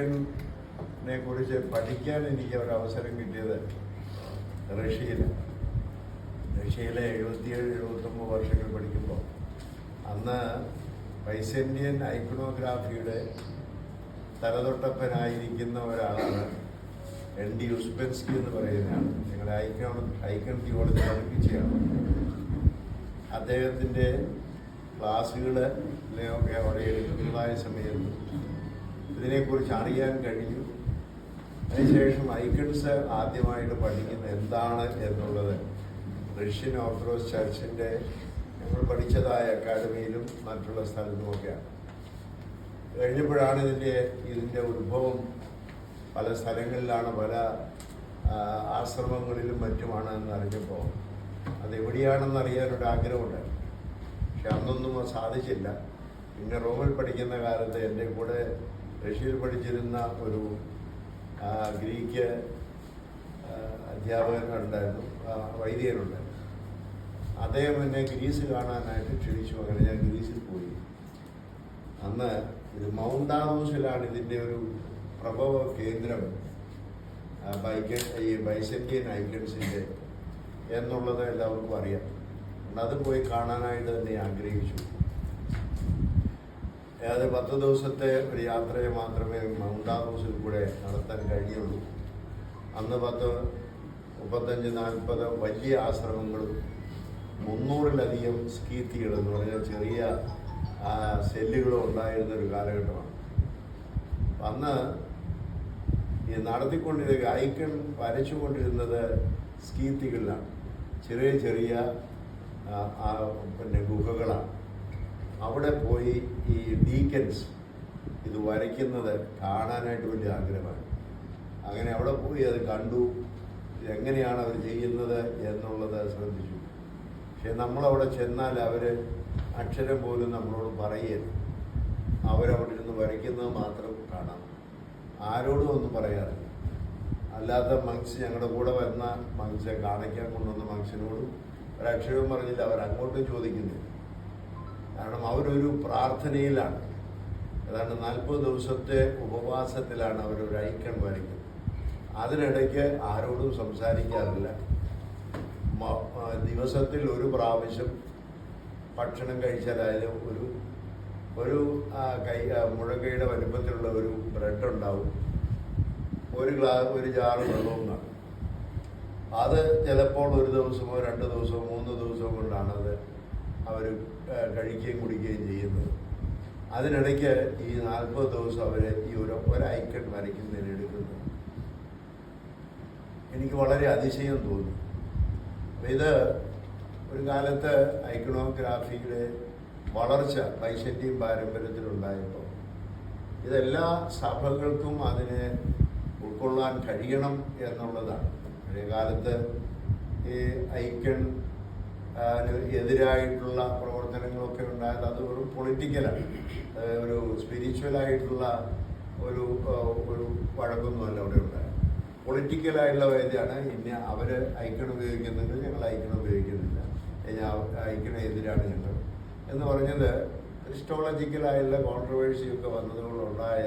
ഐക്കണിനെ കുറിച്ച് പഠിക്കാൻ എനിക്ക് ഒരു അവസരം കിട്ടിയത് റഷ്യയിൽ റഷ്യയിലെ എഴുപത്തിയേഴ് എഴുപത്തൊമ്പത് വർഷങ്ങൾ പഠിക്കുമ്പോൾ അന്ന് വൈസന്യൻ ഐക്കണോഗ്രാഫിയുടെ തലതൊട്ടപ്പനായിരിക്കുന്ന ഒരാളാണ് എൻ ഡി ഉസ്പെൻസ്കി എന്ന് പറയുന്നതാണ് ഞങ്ങളുടെ ഐക്കൺ ഐക്കൺ തിയോളജി പഠിപ്പിച്ചതാണ് അദ്ദേഹത്തിന്റെ ക്ലാസ്സുകൾ ഒക്കെ അവിടെ എടുക്കുന്നതായ സമയത്ത് ഇതിനെക്കുറിച്ച് അറിയാൻ കഴിഞ്ഞു. അതിനുശേഷം ഐക്കൺസ് ആദ്യമായിട്ട് പഠിക്കുന്നത് എന്താണ് എന്നുള്ളത് റഷ്യൻ ഓർത്തഡോക്സ് ചർച്ചിന്റെ ഞങ്ങൾ പഠിച്ചതായ അക്കാഡമിയിലും മറ്റുള്ള സ്ഥലത്തുമൊക്കെയാണ്. കഴിഞ്ഞപ്പോഴാണ് ഇതിന്റെ ഇതിന്റെ ഉത്ഭവം. പല സ്ഥലങ്ങളിലാണ് പല ആശ്രമങ്ങളിലും മറ്റുമാണ് എന്ന് അറിഞ്ഞപ്പോൾ അത് എവിടെയാണെന്ന് അറിയാനൊരു ആഗ്രഹമുണ്ട് പക്ഷെ അന്നൊന്നും സാധിച്ചില്ല. പിന്നെ റോമിൽ പഠിക്കുന്ന കാലത്ത് എന്റെ കൂടെ റഷ്യയിൽ പഠിച്ചിരുന്ന ഒരു ഗ്രീക്ക് അധ്യാപകനുണ്ടായിരുന്നു വൈദികനുണ്ടായിരുന്നു അദ്ദേഹം എന്നെ ഗ്രീസ് കാണാനായിട്ട് ക്ഷണിച്ചു. അങ്ങനെ ഞാൻ ഗ്രീസിൽ പോയി. അന്ന് ഇത് മൗണ്ട് ആവൂസിലാണ് ഇതിന്റെ ഒരു പ്രഭവ കേന്ദ്രം ബൈക്കൻ ഈ ബൈസന്റിയൻ ഐക്കൺസിന്റെ എന്നുള്ളത് എല്ലാവർക്കും അറിയാം. അത് പോയി കാണാനായിട്ട് തന്നെ ആഗ്രഹിച്ചു. അത് പത്ത് ദിവസത്തെ ഒരു യാത്രയെ മാത്രമേ മൗണ്ട് ആബൂസിൽ കൂടെ നടത്താൻ കഴിയുള്ളൂ. അന്ന് പത്ത് മുപ്പത്തഞ്ച് നാൽപ്പത് വലിയ ആശ്രമങ്ങളും മുന്നൂറിലധികം സ്കീത്തികൾ എന്ന് പറഞ്ഞാൽ ചെറിയ സെല്ലുകളും ഉണ്ടായിരുന്ന ഒരു കാലഘട്ടമാണ്. അന്ന് ഈ നടത്തിക്കൊണ്ടിരുന്ന ഐക്കൺ വരച്ചുകൊണ്ടിരുന്നത് സ്കീത്തികളിലാണ് ചെറിയ ചെറിയ പിന്നെ ഗുഹകളാണ്. അവിടെ പോയി ഈ ഡീക്കൻസ് ഇത് വരയ്ക്കുന്നത് കാണാനായിട്ട് വലിയ ആഗ്രഹമാണ്. അങ്ങനെ അവിടെ പോയി അത് കണ്ടു. എങ്ങനെയാണ് അവർ ചെയ്യുന്നത് എന്നുള്ളത് ശ്രദ്ധിച്ചു. പക്ഷെ നമ്മളവിടെ ചെന്നാൽ അവർ അക്ഷരം പോലും നമ്മളോട് പറയരുത്. അവരവിടെ ഇരുന്ന് വരയ്ക്കുന്നത് മാത്രം കാണാം. ആരോടും ഒന്നും പറയാറില്ല. അല്ലാത്ത മങ്സ് ഞങ്ങളുടെ കൂടെ വരുന്ന മങ്സെ കാണിക്കാൻ കൊണ്ടുവന്ന മങ്സിനോടും ഒരക്ഷരവും പറഞ്ഞില്ല. അവരങ്ങോട്ടും ചോദിക്കുന്നില്ല. കാരണം അവരൊരു പ്രാർത്ഥനയിലാണ്. ഏതാണ്ട് നാൽപ്പത് ദിവസത്തെ ഉപവാസത്തിലാണ് അവരൊരു ഐക്കൺ വരയ്ക്കുന്നത് അതിനിടയ്ക്ക് ആരോടും സംസാരിക്കാറില്ല. ദിവസത്തിൽ ഒരു പ്രാവശ്യം ഭക്ഷണം കഴിച്ചാലായാലും ഒരു ഒരു കൈ മുഴക്കയുടെ വലുപ്പത്തിലുള്ള ഒരു ബ്രെഡ് ഉണ്ടാവും. ഒരു ഗ്ലാസ് ഒരു ജാറ് വെള്ളവും കാണും അത് ചിലപ്പോൾ ഒരു ദിവസമോ രണ്ട് ദിവസമോ മൂന്ന് ദിവസമോ കൊണ്ടാണ് അത് അവർ കഴിക്കുകയും കുടിക്കുകയും ചെയ്യുന്നത് അതിനിടയ്ക്ക് ഈ നാൽപ്പത് ദിവസം അവർ ഈ ഒരു ഒരൈക്കൺ വരയ്ക്കുന്നതിന് എടുക്കുന്നു. എനിക്ക് വളരെ അതിശയം തോന്നി. അപ്പം ഇത് ഒരു കാലത്ത് ഐക്കണോഗ്രാഫിയുടെ വളർച്ച വൈശന്യം പാരമ്പര്യത്തിലുണ്ടായപ്പോൾ ഇതെല്ലാ സഭകൾക്കും അതിനെ ഉൾക്കൊള്ളാൻ കഴിയണം എന്നുള്ളതാണ്. പഴയ കാലത്ത് ഈ ഐക്കൺ എതിരായിട്ടുള്ള പ്രവർത്തനങ്ങളൊക്കെ ഉണ്ടായത് അത് ഒരു പൊളിറ്റിക്കലാണ് ഒരു സ്പിരിച്വലായിട്ടുള്ള ഒരു ഒരു വഴക്കൊന്നുമല്ല അവിടെ ഉണ്ടായത്. പൊളിറ്റിക്കലായിട്ടുള്ള വേദിയാണ്. ഇനി അവർ ഐക്കൺ ഉപയോഗിക്കുന്നുണ്ട് ഞങ്ങൾ ഐക്കൺ ഉപയോഗിക്കുന്നില്ല. ഐക്കണ എതിരാണ് ഞങ്ങൾ. എന്ന് പറഞ്ഞത് ക്രിസ്റ്റോളജിക്കലായുള്ള കോൺട്രവേഴ്സിയൊക്കെ വന്നതുകൊണ്ടുണ്ടായ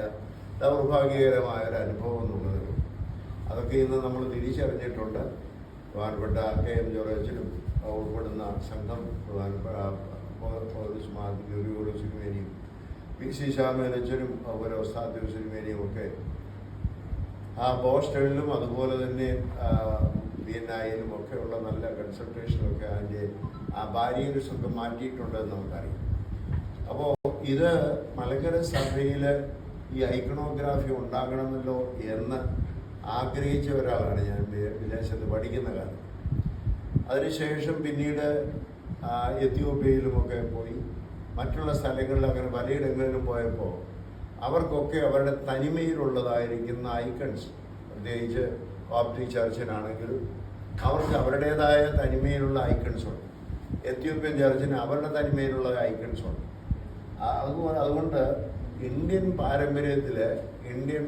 ദൗർഭാഗ്യകരമായ ഒരു അനുഭവം എന്നുള്ളത്. അതൊക്കെ ഇന്ന് നമ്മൾ തിരിച്ചറിഞ്ഞിട്ടുണ്ട്. ആർ കെ എം ജോർജിനും ഉൾപ്പെടുന്ന സംഘം പ്രധാനപ്പെട്ട പൗരസ്മാർ ഗൗരിയോട് സിനിമേനിയും പി. സി. ശ്യാമേനച്ചനും അതുപോലെ ഒസ്താദ് സിനിമേനിയും ഒക്കെ ആ ബോസ്റ്റണിലും അതുപോലെ തന്നെ ബി എൻ. ഒക്കെ ഉള്ള നല്ല കൺസൾട്ടേഷനൊക്കെ അതിന്റെ ആ ബാരിയേഴ്സ് ഒക്കെ മാറ്റിയിട്ടുണ്ടെന്ന് നമുക്കറിയാം. അപ്പോൾ ഇത് മലങ്കര സഭയിൽ ഈ ഐക്കണോഗ്രാഫി ഉണ്ടാകണമല്ലോ എന്ന് ആഗ്രഹിച്ച ഒരാളാണ് ഞാൻ വിദേശത്ത് പഠിക്കുന്ന കാലം അതിനുശേഷം പിന്നീട് എത്തിയോപ്യയിലുമൊക്കെ പോയി. മറ്റുള്ള സ്ഥലങ്ങളിൽ അങ്ങനെ പലയിടങ്ങളിലും പോയപ്പോൾ അവർക്കൊക്കെ അവരുടെ തനിമയിലുള്ളതായിരിക്കുന്ന ഐക്കൺസ് പ്രത്യേകിച്ച് കോപ്റ്റിക് ചർച്ചിനാണെങ്കിൽ അവർക്ക് അവരുടേതായ തനിമയിലുള്ള ഐക്കൺസ് ഉണ്ട്. എത്യോപ്യൻ ചർച്ചിന് അവരുടെ തനിമയിലുള്ള ഐക്കൺസ് ഉണ്ട്. അതുപോലെ അതുകൊണ്ട് ഇന്ത്യൻ പാരമ്പര്യത്തിൽ ഇന്ത്യൻ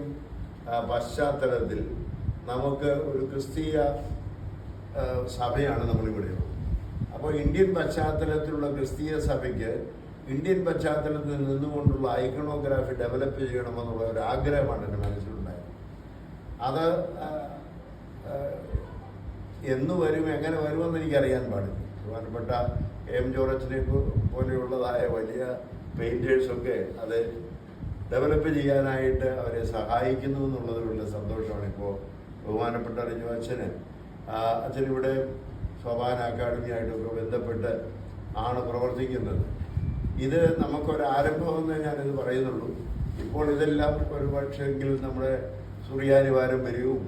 പശ്ചാത്തലത്തിൽ നമുക്ക് ഒരു ക്രിസ്തീയ സഭയാണ് നമ്മളിവിടെ അപ്പോൾ ഇന്ത്യൻ പശ്ചാത്തലത്തിലുള്ള ക്രിസ്തീയ സഭയ്ക്ക് ഇന്ത്യൻ പശ്ചാത്തലത്തിൽ നിന്നുകൊണ്ടുള്ള ഐക്കണോഗ്രാഫി ഡെവലപ്പ് ചെയ്യണമെന്നുള്ള ഒരു ആഗ്രഹമാണ് എന്റെ മനസ്സിലുണ്ടായത്. അത് എന്ന് വരും എങ്ങനെ വരുമെന്ന് എനിക്കറിയാൻ പാടില്ല. പ്രധാനപ്പെട്ട എം പോ- പോലെയുള്ളതായ വലിയ പെയിന്റേഴ്സൊക്കെ അത് ഡെവലപ്പ് ചെയ്യാനായിട്ട് അവരെ സഹായിക്കുന്നു എന്നുള്ളത് വലിയ സന്തോഷമാണ് ഇപ്പോൾ ബഹുമാനപ്പെട്ട റിജു അച്ഛന് അച്ഛനിവിടെ സ്വഭാന അക്കാഡമിയായിട്ടൊക്കെ ബന്ധപ്പെട്ട് ആണ് പ്രവർത്തിക്കുന്നത്. ഇത് നമുക്കൊരു ആരംഭമെന്ന് ഞാനിത് പറയുന്നുള്ളൂ. ഇപ്പോൾ ഇതെല്ലാം ഒരു പക്ഷെങ്കിലും നമ്മുടെ സുറിയാനി പാരമ്പര്യവും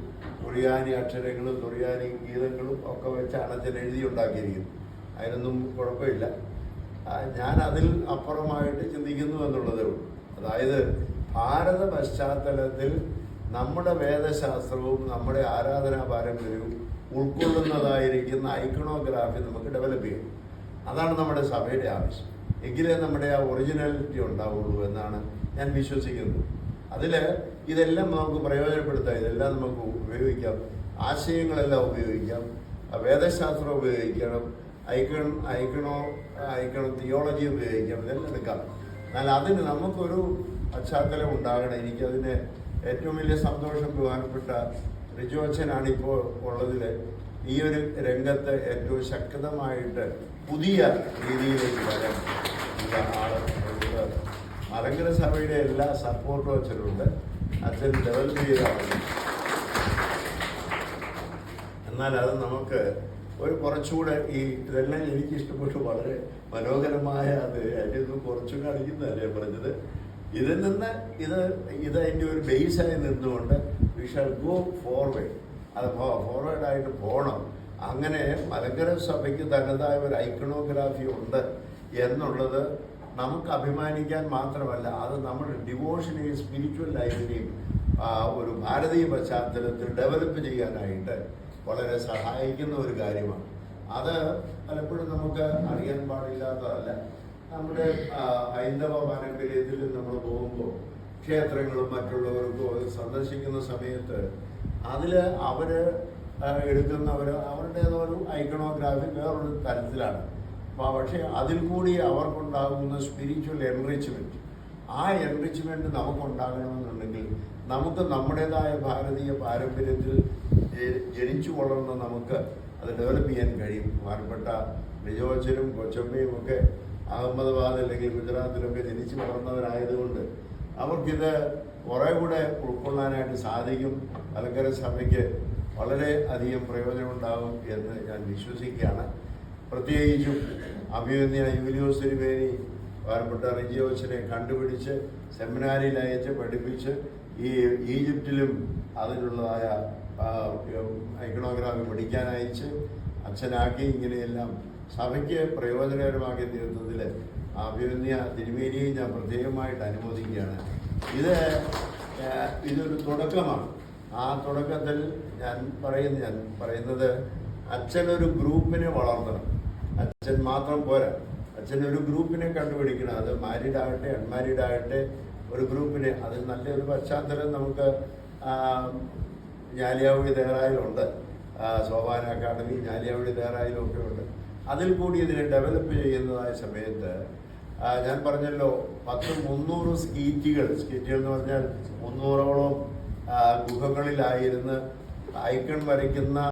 സുറിയാനി അക്ഷരങ്ങളും സുറിയാനി ഗീതങ്ങളും ഒക്കെ വെച്ചാണ് അച്ഛൻ എഴുതിയുണ്ടാക്കിയിരിക്കുന്നത്. അതിനൊന്നും കുഴപ്പമില്ല. ഞാൻ അതിൽ അപ്പുറമായിട്ട് ചിന്തിക്കുന്നു എന്നുള്ളതേ ഉള്ളൂ. അതായത് ഭാരത പശ്ചാത്തലത്തിൽ നമ്മുടെ വേദശാസ്ത്രവും നമ്മുടെ ആരാധനാ പാരമ്പര്യവും ഉൾക്കൊള്ളുന്നതായിരിക്കുന്ന ഐക്കണോഗ്രാഫി നമുക്ക് ഡെവലപ്പ് ചെയ്യണം അതാണ് നമ്മുടെ സഭയുടെ ആവശ്യം. എങ്കിലേ നമ്മുടെ ആ ഒറിജിനാലിറ്റി ഉണ്ടാവുള്ളൂ എന്നാണ് ഞാൻ വിശ്വസിക്കുന്നത്. അതിൽ ഇതെല്ലാം നമുക്ക് പ്രയോജനപ്പെടുത്താം. ഇതെല്ലാം നമുക്ക് ഉപയോഗിക്കാം. ആശയങ്ങളെല്ലാം ഉപയോഗിക്കാം. വേദശാസ്ത്രം ഉപയോഗിക്കണം. ഐക്കൺ ഐക്കണോ ഐക്കണോ തിയോളജി ഉപയോഗിക്കാം. ഇതെല്ലാം എടുക്കാം. എന്നാൽ അതിന് നമുക്കൊരു പശ്ചാത്തലം ഉണ്ടാകണം. എനിക്കതിന് ഏറ്റവും വലിയ സന്തോഷം ബഹുമാനപ്പെട്ട റിജു അച്ഛനാണ് ഇപ്പോൾ ഉള്ളതിൽ ഈ ഒരു രംഗത്ത് ഏറ്റവും ശക്തമായിട്ട് പുതിയ രീതിയിലേക്ക് വരാൻ മലങ്കര സഭയുടെ എല്ലാ സപ്പോർട്ടും അച്ഛനുണ്ട്. അച്ഛൻ ഡെവലപ്പ് ചെയ്താണ്. എന്നാൽ അത് നമുക്ക് ഒരു കുറച്ചുകൂടെ ഈ ഇതെല്ലാം എനിക്ക് ഇഷ്ടപ്പെട്ടു. വളരെ മനോഹരമായ അത്. അതിൽ നിന്ന് കുറച്ചും കാണിക്കുന്നതല്ലേ പറഞ്ഞത്? ഇതിൽ നിന്ന് ഇത് ഇത് അതിന്റെ ഒരു ബേസായി നിന്നുകൊണ്ട് വി ഷാൽ ഗോ ഫോർവേഡ് അത് ഫോർവേഡ് ആയിട്ട് പോകണം അങ്ങനെ മലങ്കര സഭയ്ക്ക് തനതായ ഒരു ഐക്കണോഗ്രാഫി ഉണ്ട് എന്നുള്ളത് നമുക്ക് അഭിമാനിക്കാൻ മാത്രമല്ല അത് നമ്മുടെ ഡിവോഷനെയും സ്പിരിച്വൽ ലൈഫിനെയും ഒരു ഭാരതീയ പശ്ചാത്തലത്തിൽ ഡെവലപ്പ് ചെയ്യാനായിട്ട് വളരെ സഹായിക്കുന്ന ഒരു കാര്യമാണ്. അത് പലപ്പോഴും നമുക്ക് അറിയാൻ പാടില്ലാത്തതല്ല. നമ്മുടെ ഹൈന്ദവ പാരമ്പര്യത്തിൽ നമ്മൾ പോകുമ്പോൾ ക്ഷേത്രങ്ങളും മറ്റുള്ളവർക്കും സന്ദർശിക്കുന്ന സമയത്ത് അതിൽ അവർ എടുക്കുന്നവർ അവരുടേതൊരു ഐക്കണോഗ്രാഫി വേറൊരു തരത്തിലാണ്. പക്ഷേ അതിൽ കൂടി അവർക്കുണ്ടാകുന്ന സ്പിരിച്വൽ എൻറിച്ച്മെന്റ് ആ എൻറിച്ച്മെന്റ് നമുക്കുണ്ടാകണമെന്നുണ്ടെങ്കിൽ നമുക്ക് നമ്മുടേതായ ഭാരതീയ പാരമ്പര്യത്തിൽ ജനിച്ചു വളർന്ന നമുക്ക് അത് ഡെവലപ്പ് ചെയ്യാൻ കഴിയും. പ്രധാനപ്പെട്ട റിജോച്ചനും കൊച്ചമ്മയും ഒക്കെ അഹമ്മദാബാദ് അല്ലെങ്കിൽ ഗുജറാത്തിലൊക്കെ ജനിച്ചു വളർന്നവരായതുകൊണ്ട് അവർക്കിത് കുറേ കൂടെ ഉൾക്കൊള്ളാനായിട്ട് സാധിക്കും. അലങ്കര സഭയ്ക്ക് വളരെ അധികം പ്രയോജനമുണ്ടാകും എന്ന് ഞാൻ വിശ്വസിക്കുകയാണ്. പ്രത്യേകിച്ചും അഭിമന്യ യൂലിയോസ് തിരുമേനി പാരപ്പെട്ട റിജിയോസിനെ കണ്ടുപിടിച്ച് സെമിനാരിയിൽ അയച്ച് പഠിപ്പിച്ച് ഈ ഈജിപ്തിലും അതിനുള്ളതായ ഐക്കണോഗ്രാഫി പഠിക്കാൻ അയച്ച് അച്ഛനാക്കി ഇങ്ങനെയെല്ലാം സഭയ്ക്ക് പ്രയോജനകരമാക്കി തീർത്തതിൽ അഭിമന്യ തിരുമേനിയെ ഞാൻ പ്രത്യേകമായിട്ട് അനുമോദിക്കുകയാണ്. ഇത് ഇതൊരു തുടക്കമാണ്. ആ തുടക്കത്തിൽ ഞാൻ പറയുന്ന ഞാൻ പറയുന്നത് അച്ഛനൊരു ഗ്രൂപ്പിനെ വളർത്തണം. അച്ഛൻ മാത്രം പോരാ. അച്ഛനൊരു ഗ്രൂപ്പിനെ കണ്ടുപിടിക്കണം. അത് മാരീഡ് ആകട്ടെ അൺമാരീഡ് ആകട്ടെ ഒരു ഗ്രൂപ്പിനെ. അതിൽ നല്ലൊരു പശ്ചാത്തലം നമുക്ക് ഞാലിയാവഴി തയ്യാറായാലും ഉണ്ട് സോപാന അക്കാദമി ഞാലിയാവഴി തയ്യാറായാലും ഒക്കെ ഉണ്ട്. അതിൽ കൂടി ഇതിനെ ഡെവലപ്പ് ചെയ്യുന്നതായ സമയത്ത് ഞാൻ പറഞ്ഞല്ലോ പത്ത് മുന്നൂറ് സ്കീറ്റുകൾ സ്കീറ്റുകൾ എന്ന് പറഞ്ഞാൽ മുന്നൂറോളം ഗുഹകളിലായിരുന്ന് ഐക്കൺ വരയ്ക്കുന്ന